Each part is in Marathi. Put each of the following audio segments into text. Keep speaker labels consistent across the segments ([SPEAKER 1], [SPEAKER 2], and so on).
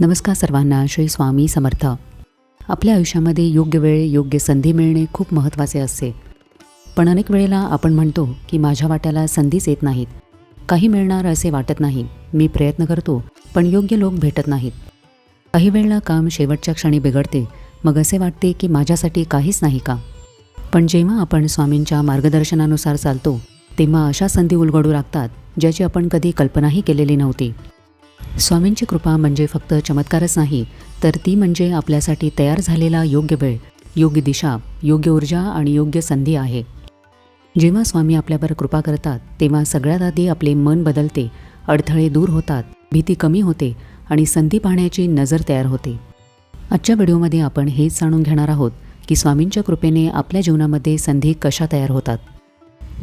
[SPEAKER 1] नमस्कार सर्वांना श्री स्वामी समर्थ. आपल्या आयुष्यामध्ये योग्य वेळ योग्य संधी मिळणे खूप महत्त्वाचे असते. पण अनेक वेळेला आपण म्हणतो की माझ्या वाट्याला संधीच येत नाहीत. काही मिळणार असे वाटत नाही. मी प्रयत्न करतो पण योग्य लोक भेटत नाहीत. काही वेळेला काम शेवटच्या क्षणी बिघडते. मग असे वाटते की माझ्यासाठी काहीच नाही का? पण जेव्हा आपण स्वामींच्या मार्गदर्शनानुसार चालतो तेव्हा अशा संधी उलगडू लागतात ज्याची आपण कधी कल्पनाही केलेली नव्हती. स्वामींची कृपा म्हणजे फक्त चमत्कारच नाही तर ती म्हणजे आपल्यासाठी तयार झालेला योग्य वेळ योग्य दिशा योग्य ऊर्जा आणि योग्य संधी आहे. जेव्हा स्वामी आपल्यावर कृपा करतात तेव्हा सगळ्यात आधी आपले मन बदलते अडथळे दूर होतात भीती कमी होते आणि संधी पाहण्याची नजर तयार होते. आजच्या व्हिडिओमध्ये आपण हेच जाणून घेणार आहोत की स्वामींच्या कृपेने आपल्या जीवनामध्ये संधी कशा तयार होतात.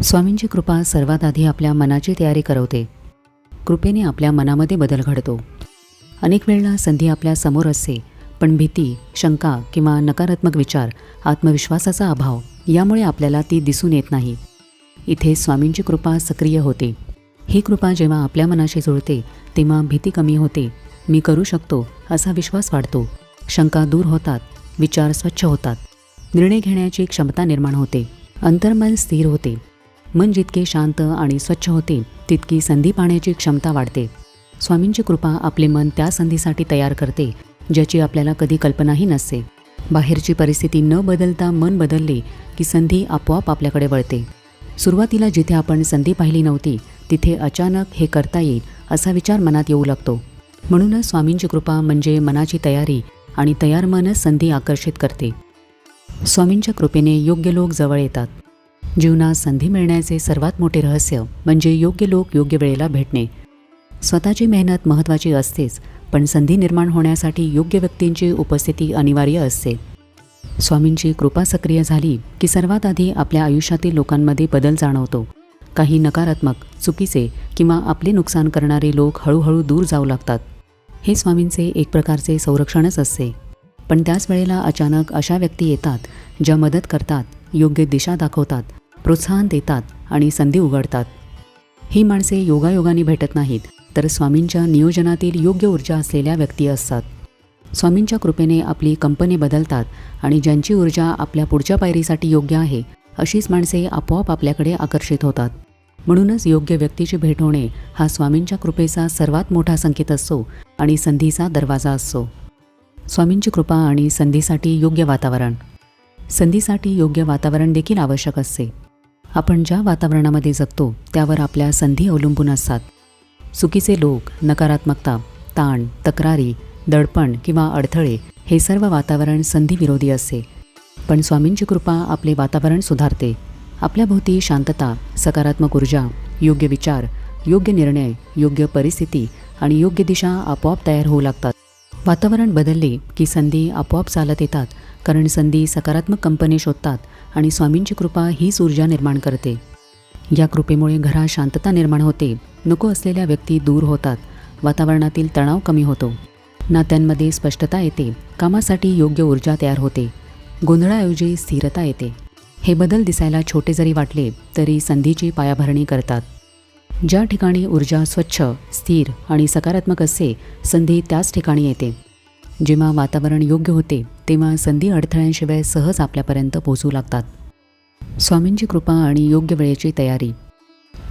[SPEAKER 1] स्वामींची कृपा सर्वात आधी आपल्या मनाची तयारी करवते कृपेने आपल्या मनामध्ये बदल घडतो. अनेक वेळेला संधी आपल्यासमोर असते पण भीती शंका किंवा नकारात्मक विचार आत्मविश्वासाचा अभाव यामुळे आपल्याला ती दिसून येत नाही. इथे स्वामींची कृपा सक्रिय होते. ही कृपा जेव्हा आपल्या मनाशी जुळते तेव्हा भीती कमी होते. मी करू शकतो असा विश्वास वाढतो. शंका दूर होतात विचार स्वच्छ होतात. निर्णय घेण्याची क्षमता निर्माण होते. अंतर्मन स्थिर होते. मन जितके शांत आणि स्वच्छ होते तितकी संधी पाहण्याची क्षमता वाढते. स्वामींची कृपा आपले मन त्या संधीसाठी तयार करते ज्याची आपल्याला कधी कल्पनाही नसते. बाहेरची परिस्थिती न बदलता मन बदलले की संधी आपोआप आपल्याकडे वळते. सुरुवातीला जिथे आपण संधी पाहिली नव्हती तिथे अचानक हे करता येईल असा विचार मनात येऊ लागतो. म्हणूनच स्वामींची कृपा म्हणजे मनाची तयारी आणि तयार मनच संधी आकर्षित करते. स्वामींच्या कृपेने योग्य लोक जवळ येतात. जीवनात संधी मिळण्याचे सर्वात मोठे रहस्य म्हणजे योग्य लोक योग्य वेळेला भेटणे. स्वतःची मेहनत महत्त्वाची असतेच पण संधी निर्माण होण्यासाठी योग्य व्यक्तींची उपस्थिती अनिवार्य असते. स्वामींची कृपा सक्रिय झाली की सर्वात आधी आपल्या आयुष्यातील लोकांमध्ये बदल जाणवतो. काही नकारात्मक चुकीचे किंवा आपले नुकसान करणारे लोक हळूहळू दूर जाऊ लागतात. हे स्वामींचे एक प्रकारचे संरक्षणच असते. पण त्याच वेळेला अचानक अशा व्यक्ती येतात ज्या मदत करतात योग्य दिशा दाखवतात. प्रोत्साहन देतात आणि संधी उघडतात. ही माणसे योगायोगाने भेटत नाहीत तर स्वामींच्या नियोजनातील योग्य ऊर्जा असलेल्या व्यक्ती असतात. स्वामींच्या कृपेने आपली कंपनी बदलतात आणि ज्यांची ऊर्जा आपल्या पुढच्या पायरीसाठी योग्य आहे अशीच माणसे आपोआप आपल्याकडे आकर्षित होतात. म्हणूनच योग्य व्यक्तीची भेट होणे हा स्वामींच्या कृपेचा सर्वात मोठा संकेत असतो आणि संधीचा दरवाजा असतो. स्वामींची कृपा आणि संधीसाठी योग्य वातावरण. संधीसाठी योग्य वातावरण देखील आवश्यक असते. आपण ज्या वातावरणामध्ये जगतो त्यावर आपल्या संधी अवलंबून असतात. चुकीचे लोक नकारात्मकता ताण तक्रारी दडपण किंवा अडथळे हे सर्व वातावरण संधीविरोधी असते. पण स्वामींची कृपा आपले वातावरण सुधारते. आपल्याभोवती शांतता सकारात्मक ऊर्जा योग्य विचार योग्य निर्णय योग्य परिस्थिती आणि योग्य दिशा आपोआप तयार होऊ लागतात. वातावरण बदलले की संधी आपोआप चालत येतात कारण संधी सकारात्मक कंपनी शोधतात आणि स्वामींची कृपा हीच ऊर्जा निर्माण करते. या कृपेमुळे घरात शांतता निर्माण होते. नको असलेल्या व्यक्ती दूर होतात. वातावरणातील तणाव कमी होतो. नात्यांमध्ये स्पष्टता येते. कामासाठी योग्य ऊर्जा तयार होते. गोंधळाऐवजी स्थिरता येते. हे बदल दिसायला छोटे जरी वाटले तरी संधीची पायाभरणी करतात. ज्या ठिकाणी ऊर्जा स्वच्छ स्थिर आणि सकारात्मक असते संधी त्याच ठिकाणी येते. जेव्हा वातावरण योग्य होते तेव्हा संधी अडथळ्यांशिवाय सहज आपल्यापर्यंत पोहोचू लागतात. स्वामींची कृपा आणि योग्य वेळेची तयारी.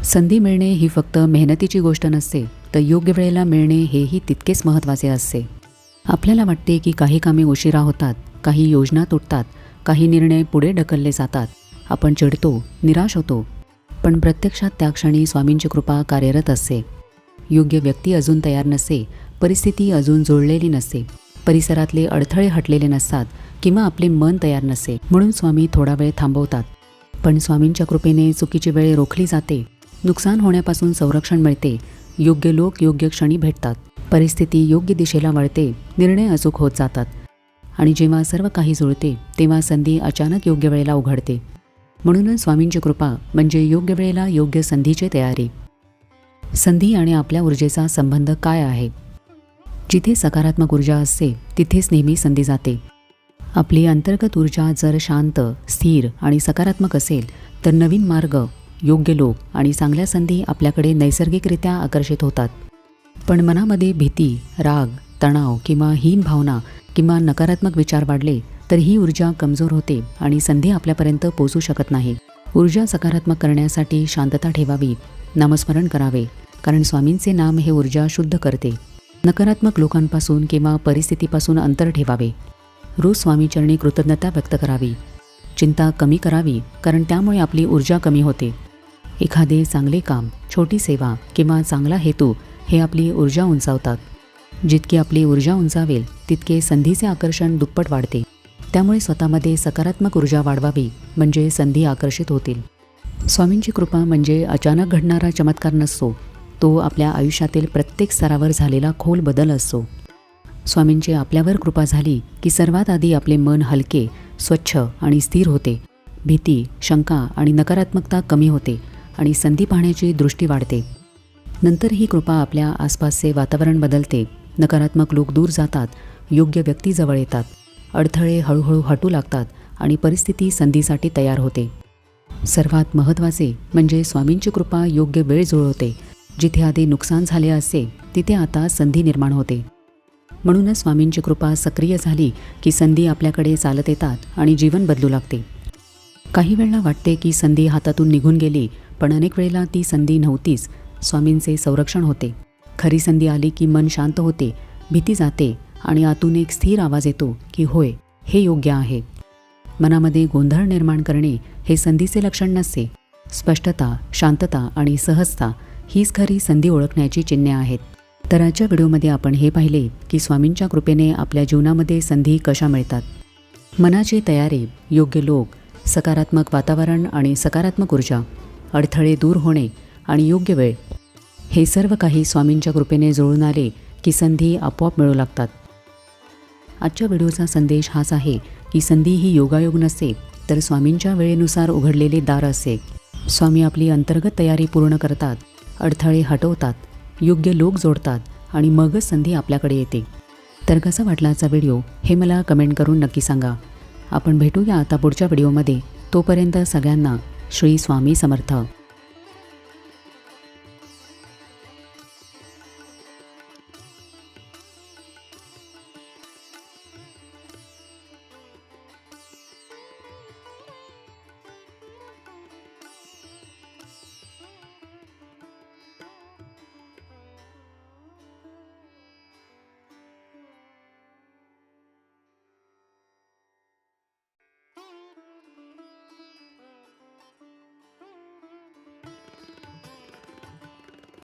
[SPEAKER 1] संधी मिळणे ही फक्त मेहनतीची गोष्ट नसते तर योग्य वेळेला मिळणे हेही तितकेच महत्त्वाचे असते. आपल्याला वाटते की काही कामे उशिरा होतात काही योजना तुटतात काही निर्णय पुढे ढकलले जातात. आपण चिडतो निराश होतो. पण प्रत्यक्षात त्या क्षणी स्वामींची कृपा कार्यरत असते. योग्य व्यक्ती अजून तयार नसते परिस्थिती अजून जुळलेली नसते. परिसरातले अडथळे हटलेले नसतात किंवा आपले मन तयार नसे म्हणून स्वामी थोडा वेळ थांबवतात. पण स्वामींच्या कृपेने चुकीची वेळ रोखली जाते. नुकसान होण्यापासून संरक्षण मिळते. योग्य लोक योग्य क्षणी भेटतात. परिस्थिती योग्य दिशेला वळते. निर्णय अचूक होत जातात. आणि जेव्हा सर्व काही जुळते तेव्हा संधी अचानक योग्य वेळेला उघडते. म्हणूनच स्वामींची कृपा म्हणजे योग्य वेळेला योग्य संधीची तयारी. संधी आणि आपल्या ऊर्जेचा संबंध काय आहे? जिथे सकारात्मक ऊर्जा असते तिथेच नेहमी संधी जाते. आपली अंतर्गत ऊर्जा जर शांत स्थिर आणि सकारात्मक असेल तर नवीन मार्ग योग्य लोक आणि चांगल्या संधी आपल्याकडे नैसर्गिकरित्या आकर्षित होतात. पण मनामध्ये भीती राग तणाव किंवा हीन भावना किंवा नकारात्मक विचार वाढले तर ही ऊर्जा कमजोर होते आणि संधी आपल्यापर्यंत पोचू शकत नाही. ऊर्जा सकारात्मक करण्यासाठी शांतता ठेवावी नामस्मरण करावे कारण स्वामींचे नाम हे ऊर्जा शुद्ध करते. नकारात्मक लोकांपासून किंवा परिस्थितीपासून अंतर ठेवावे. रोज स्वामीचरणी कृतज्ञता व्यक्त करावी. चिंता कमी करावी कारण त्यामुळे आपली ऊर्जा कमी होते. एखादे चांगले काम छोटी सेवा किंवा चांगला हेतू हे आपली ऊर्जा उंचावतात. जितकी आपली ऊर्जा उंचावेल तितके संधीचे आकर्षण दुप्पट वाढते. त्यामुळे स्वतःमध्ये सकारात्मक ऊर्जा वाढवावी म्हणजे संधी आकर्षित होतील. स्वामींची कृपा म्हणजे अचानक घडणारा चमत्कार नसतो. तो आपल्या आयुष्यातील प्रत्येक स्तरावर झालेला खोल बदल असतो स्वामींची आपल्यावर कृपा झाली की सर्वात आधी आपले मन हलके स्वच्छ आणि स्थिर होते. भीती शंका आणि नकारात्मकता कमी होते आणि संधी पाहण्याची दृष्टी वाढते. नंतर ही कृपा आपल्या आसपासचे वातावरण बदलते. नकारात्मक लोक दूर जातात योग्य व्यक्ती जवळ येतात. अडथळे हळूहळू हटू लागतात आणि परिस्थिती संधीसाठी तयार होते. सर्वात महत्त्वाचे म्हणजे स्वामींची कृपा योग्य वेळ जुळवते जिथे आधी नुकसान झाले असे तिथे आता संधी निर्माण होते. म्हणूनच स्वामींची कृपा सक्रिय झाली की संधी आपल्याकडे चालत येतात आणि जीवन बदलू लागते. काही वेळेला वाटते की संधी हातातून निघून गेली पण अनेक वेळेला ती संधी नव्हतीच स्वामींचे संरक्षण होते. खरी संधी आली की मन शांत होते भीती जाते आणि आतून एक स्थिर आवाज येतो की होय हे योग्य आहे. मनामध्ये गोंधळ निर्माण करणे हे संधीचे लक्षण नसते. स्पष्टता शांतता आणि सहजता हीच खरी संधी ओळखण्याची चिन्हे आहेत. तर आजच्या व्हिडिओमध्ये आपण हे पाहिले की स्वामींच्या कृपेने आपल्या जीवनामध्ये संधी कशा मिळतात. मनाची तयारी योग्य लोक सकारात्मक वातावरण आणि सकारात्मक ऊर्जा अडथळे दूर होणे आणि योग्य वेळ हे सर्व काही स्वामींच्या कृपेने जुळून आले की संधी आपोआप मिळू लागतात. आजच्या व्हिडिओचा संदेश हाच आहे की संधी ही योगायोग नसते तर स्वामींच्या वेळेनुसार उघडलेले दार असते स्वामी आपली अंतर्गत तयारी पूर्ण करतात. अडथळे हटवतात योग्य लोक जोडतात आणि मगच संधी आपल्याकडे येते. तर कसा वाटला आजचा व्हिडिओ हे मला कमेंट करून नक्की सांगा. आपण भेटूया आता पुढच्या व्हिडिओमध्ये. तोपर्यंत सगळ्यांना श्री स्वामी समर्थ.